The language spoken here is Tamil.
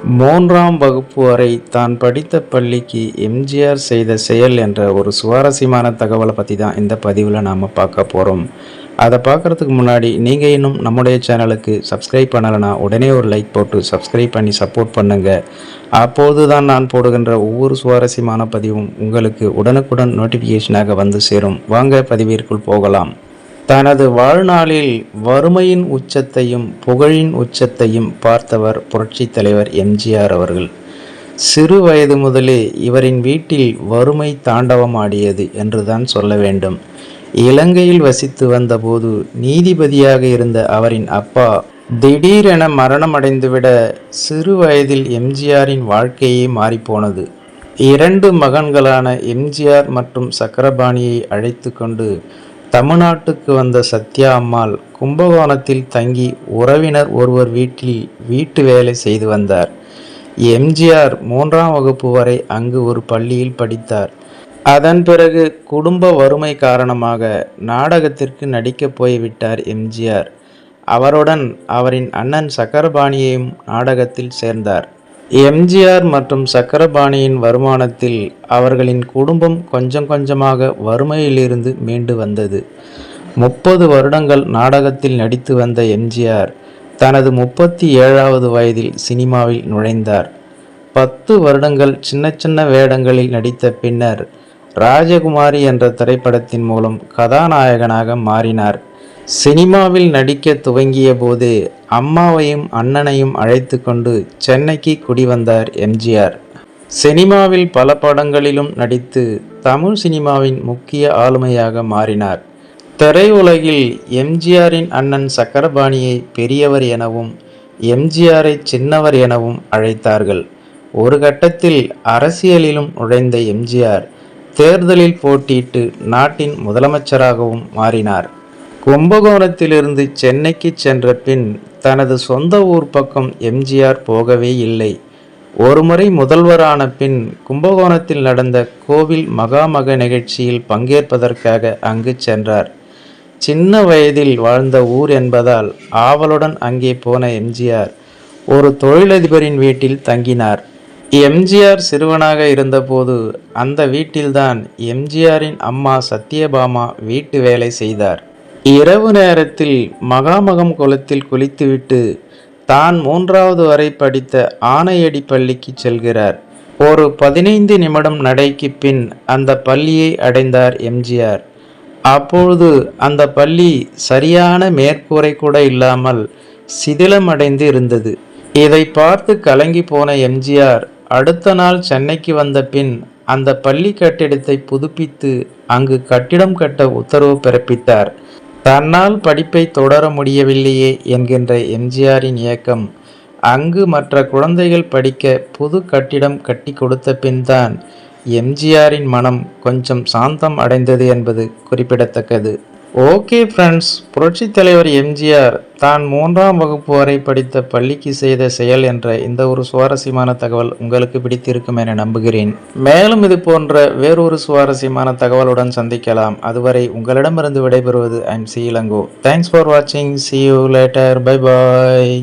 மூன்றாம் வகுப்பு வரை தான் படித்த பள்ளிக்கு எம்ஜிஆர் செய்த செயல் என்ற ஒரு சுவாரஸ்யமான தகவலை பற்றி தான் இந்த பதிவில் நாம் பார்க்க போகிறோம் அதை பார்க்குறதுக்கு முன்னாடி நீங்கள் இன்னும் நம்முடைய சேனலுக்கு சப்ஸ்கிரைப் பண்ணலைன்னா உடனே ஒரு லைக் போட்டு சப்ஸ்கிரைப் பண்ணி சப்போர்ட் பண்ணுங்கள் அப்போது தான் நான் போடுகின்ற ஒவ்வொரு சுவாரஸ்யமான பதிவும் உங்களுக்கு உடனுக்குடன் நோட்டிஃபிகேஷனாக வந்து சேரும். வாங்க பதிவிற்குள் போகலாம். தனது வாழ்நாளில் வறுமையின் உச்சத்தையும் புகழின் உச்சத்தையும் பார்த்தவர் புரட்சி தலைவர் எம்ஜிஆர் அவர்கள். சிறு வயது முதலே இவரின் வீட்டில் வறுமை தாண்டவமாடியது என்றுதான் சொல்ல வேண்டும். இலங்கையில் வசித்து வந்தபோது நீதிபதியாக இருந்த அவரின் அப்பா திடீரென மரணமடைந்துவிட சிறு வயதில் எம்ஜிஆரின் வாழ்க்கையே மாறிப்போனது. இரண்டு மகன்களான எம்ஜிஆர் மற்றும் சக்கரபாணியை அழைத்து கொண்டு தமிழ்நாட்டுக்கு வந்த சத்யா அம்மாள் கும்பகோணத்தில் தங்கி உறவினர் ஒருவர் வீட்டில் வீட்டு வேலை செய்து வந்தார். எம்ஜிஆர் மூன்றாம் வகுப்பு வரை அங்கு ஒரு பள்ளியில் படித்தார். அதன் பிறகு குடும்ப வறுமை காரணமாக நாடகத்திற்கு நடிக்கப் போய்விட்டார் எம்ஜிஆர். அவருடன் அவரின் அண்ணன் சக்கரபாணியையும் நாடகத்தில் சேர்ந்தார். எம்ஜிஆர் மற்றும் சக்கரபாணியின் வருமானத்தில் அவர்களின் குடும்பம் கொஞ்சம் கொஞ்சமாக வறுமையிலிருந்து மீண்டு வந்தது. முப்பது வருடங்கள் நாடகத்தில் நடித்து வந்த எம்ஜிஆர் தனது முப்பத்தி ஏழாவது வயதில் சினிமாவில் நுழைந்தார். பத்து வருடங்கள் சின்ன சின்ன வேடங்களில் நடித்த பின்னர் ராஜகுமாரி என்ற திரைப்படத்தின் மூலம் கதாநாயகனாக மாறினார். சினிமாவில் நடிக்க துவங்கிய போது அம்மாவையும் அண்ணனையும் அழைத்து கொண்டு சென்னைக்கு குடிவந்தார் எம்ஜிஆர். சினிமாவில் பல படங்களிலும் நடித்து தமிழ் சினிமாவின் முக்கிய ஆளுமையாக மாறினார். திரையுலகில் எம்ஜிஆரின் அண்ணன் சக்கரபாணியை பெரியவர் எனவும் எம்ஜிஆரை சின்னவர் எனவும் அழைத்தார்கள். ஒரு கட்டத்தில் அரசியலிலும் நுழைந்த எம்ஜிஆர் தேர்தலில் போட்டியிட்டு நாட்டின் முதலமைச்சராகவும் மாறினார். கும்பகோணத்திலிருந்து சென்னைக்கு சென்ற பின் தனது சொந்த ஊர் பக்கம் எம்ஜிஆர் போகவே இல்லை. ஒருமுறை முதல்வரான பின் கும்பகோணத்தில் நடந்த கோவில் மகாமக நிகழ்ச்சியில் பங்கேற்பதற்காக அங்கு சென்றார். சின்ன வயதில் வாழ்ந்த ஊர் என்பதால் ஆவலுடன் அங்கே போன எம்ஜிஆர் ஒரு தொழிலதிபரின் வீட்டில் தங்கினார். எம்ஜிஆர் சிறுவனாக இருந்தபோது அந்த வீட்டில்தான் எம்ஜிஆரின் அம்மா சத்யபாமா வீட்டு வேலை செய்தார். இரவு நேரத்தில் மகாமகம் குளத்தில் குளித்துவிட்டு தான் மூன்றாவது வரை படித்த ஆனையடி பள்ளிக்கு செல்கிறார். ஒரு பதினைந்து நிமிடம் நடைக்கு பின் அந்த பள்ளியை அடைந்தார் எம்ஜிஆர். அப்பொழுது அந்த பள்ளி சரியான மேற்கூரை கூட இல்லாமல் சிதிலமடைந்து இருந்தது. இதை பார்த்து கலங்கி போன எம்ஜிஆர் அடுத்த நாள் சென்னைக்கு வந்த பின் அந்த பள்ளி கட்டிடத்தை புதுப்பித்து அங்கு கட்டிடம் கட்ட உத்தரவு பிறப்பித்தார். தன்னால் படிப்பை தொடர முடியவில்லையே என்கின்ற எம்ஜிஆரின் இயக்கம் அங்கு மற்ற குழந்தைகள் படிக்க புது கட்டிடம் கட்டி கொடுத்த பின்தான் எம்ஜிஆரின் மனம் கொஞ்சம் சாந்தம் அடைந்தது என்பது குறிப்பிடத்தக்கது. ஓகே ஃப்ரெண்ட்ஸ் புரட்சித் தலைவர் எம்ஜிஆர் தான் மூன்றாம் வகுப்பு வரை படித்த பள்ளிக்கு செய்த செயல் என்ற இந்த ஒரு சுவாரஸ்யமான தகவல் உங்களுக்கு பிடித்திருக்கும் என நம்புகிறேன். மேலும் இது போன்ற வேறொரு சுவாரஸ்யமான தகவலுடன் சந்திக்கலாம். அதுவரை உங்களிடமிருந்து விடைபெறுவது I'm C Elango. Thanks for வாட்சிங் see you later bye bye